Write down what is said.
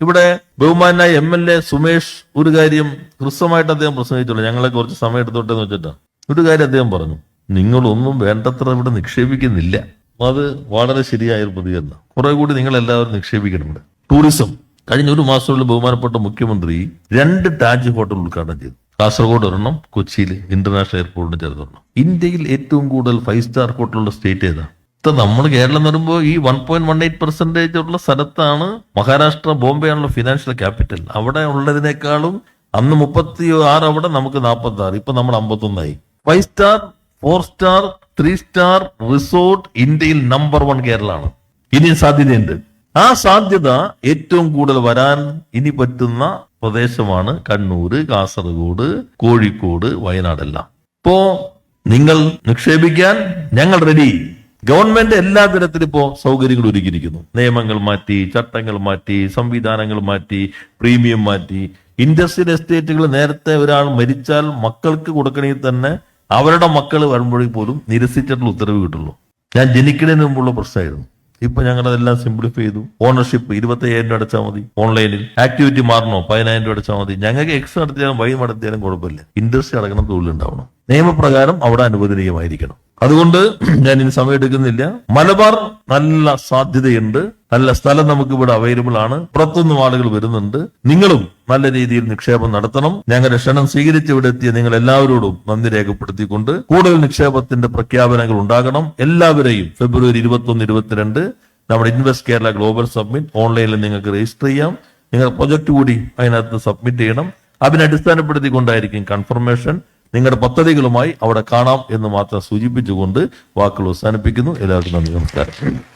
ഇവിടെ ബഹുമാനായ M L A Sumesh ഒരു കാര്യം ഹൃസ്വമായിട്ട് അദ്ദേഹം പ്രസംഗിച്ചുള്ളൂ ഞങ്ങളെ കുറച്ച് സമയം എടുത്തോട്ടെന്ന് വെച്ചിട്ടാണ് ഒരു കാര്യം അദ്ദേഹം പറഞ്ഞു. നിങ്ങളൊന്നും വേണ്ടത്ര ഇവിടെ നിക്ഷേപിക്കുന്നില്ല. അത് വളരെ ശരിയായ ഒരു പ്രതികരണം. കുറെ കൂടി നിങ്ങൾ എല്ലാവരും നിക്ഷേപിക്കണമുണ്ട് ടൂറിസം. കഴിഞ്ഞ ഒരു മാസമുള്ള ബഹുമാനപ്പെട്ട മുഖ്യമന്ത്രി രണ്ട് താജ് ഹോട്ടൽ ഉദ്ഘാടനം ചെയ്തു. കാസർഗോഡ് ഒരെണ്ണം കൊച്ചിയിൽ ഇന്റർനാഷണൽ എയർപോർട്ടിന് ചേർന്നൊരെണ്ണം ഇന്ത്യയിൽ ഏറ്റവും കൂടുതൽ ഫൈവ് സ്റ്റാർ ഹോട്ടലുള്ള സ്റ്റേറ്റ് ഏതാ? നമ്മൾ കേരളം എന്ന് പറയുമ്പോൾ ഈ one point one eight percentage ഉള്ള സ്ഥലത്താണ് മഹാരാഷ്ട്ര ബോംബെ ആണല്ലോ ഫിനാൻഷ്യൽ ക്യാപിറ്റൽ അവിടെ ഉള്ളതിനേക്കാളും അന്ന് മുപ്പത്തി ആറ് അവിടെ നമുക്ക് നാൽപ്പത്തി ആറ് ഇപ്പൊ നമ്മൾ അമ്പത്തൊന്നായി. Five star four star three star resort ഇന്ത്യയിൽ നമ്പർ വൺ കേരളമാണ്. ഇനിയും സാധ്യതയുണ്ട്. ആ സാധ്യത ഏറ്റവും കൂടുതൽ വരാൻ ഇനി പറ്റുന്ന പ്രദേശമാണ് കണ്ണൂര് കാസർഗോഡ് കോഴിക്കോട് വയനാടെല്ലാം. ഇപ്പോ നിങ്ങൾ നിക്ഷേപിക്കാൻ ഞങ്ങൾ റെഡി ഗവൺമെന്റ് എല്ലാ തരത്തിലും ഇപ്പോ സൗകര്യങ്ങൾ ഒരുക്കിയിരിക്കുന്നു. നിയമങ്ങൾ മാറ്റി ചട്ടങ്ങൾ മാറ്റി സംവിധാനങ്ങൾ മാറ്റി പ്രീമിയം മാറ്റി. ഇൻഡസ്ട്രിയൽ എസ്റ്റേറ്റുകൾ നേരത്തെ ഒരാൾ മരിച്ചാൽ മക്കൾക്ക് കൊടുക്കണമെങ്കിൽ തന്നെ അവരുടെ മക്കൾ വരുമ്പോഴേ പോലും നിരസിച്ചിട്ടുള്ള ഉത്തരവ് കിട്ടുള്ളൂ. ഞാൻ ജനിക്കുന്നതിന് മുമ്പുള്ള പ്രശ്നമായിരുന്നു. ഇപ്പൊ ഞങ്ങൾ അതെല്ലാം സിംപ്ലിഫൈ ചെയ്തു. ഓണർഷിപ്പ് ഇരുപത്തി അയ്യായിരം രൂപ അടച്ചാൽ മതി. ഓൺലൈനിൽ ആക്ടിവിറ്റി മാറണോ? പതിനായിരം രൂപ അടച്ചാൽ മതി. ഞങ്ങൾക്ക് എക്സ് നടത്തിയാലും വൈ നടത്തിയാലും കുഴപ്പമില്ല. ഇൻഡസ്ട്രി അടക്കണം തൊഴിലുണ്ടാവണം. നിയമപ്രകാരം അവിടെ അനുവദനീയമായിരിക്കണം. അതുകൊണ്ട് ഞാൻ ഇനി സമയം എടുക്കുന്നില്ല. മലബാർ നല്ല സാധ്യതയുണ്ട്. നല്ല സ്ഥലം നമുക്ക് ഇവിടെ അവൈലബിൾ ആണ്. പുറത്തുനിന്നും ആളുകൾ വരുന്നുണ്ട്. നിങ്ങളും നല്ല രീതിയിൽ നിക്ഷേപം നടത്തണം. ഞങ്ങളുടെ ക്ഷണം സ്വീകരിച്ച് ഇവിടെ എത്തിയ നിങ്ങൾ എല്ലാവരോടും നന്ദി രേഖപ്പെടുത്തിക്കൊണ്ട് കൂടുതൽ നിക്ഷേപത്തിന്റെ പ്രഖ്യാപനങ്ങൾ ഉണ്ടാകണം. എല്ലാവരെയും ഫെബ്രുവരി ഇരുപത്തി ഒന്ന് ഇരുപത്തിരണ്ട് നമ്മുടെ ഇൻവെസ്റ്റ് കേരള ഗ്ലോബൽ സബ്മിറ്റ് ഓൺലൈനിൽ നിങ്ങൾക്ക് രജിസ്റ്റർ ചെയ്യാം. നിങ്ങൾ പ്രൊജക്ട് കൂടി അതിനകത്ത് സബ്മിറ്റ് ചെയ്യണം. അതിനെ അടിസ്ഥാനപ്പെടുത്തിക്കൊണ്ടായിരിക്കും കൺഫർമേഷൻ നിങ്ങളുടെ പദ്ധതികളുമായി അവിടെ കാണാം എന്ന് മാത്രം സൂചിപ്പിച്ചുകൊണ്ട് വാക്കുകൾ അവസാനിപ്പിക്കുന്നു. എല്ലാവർക്കും നന്ദി നമസ്കാരം.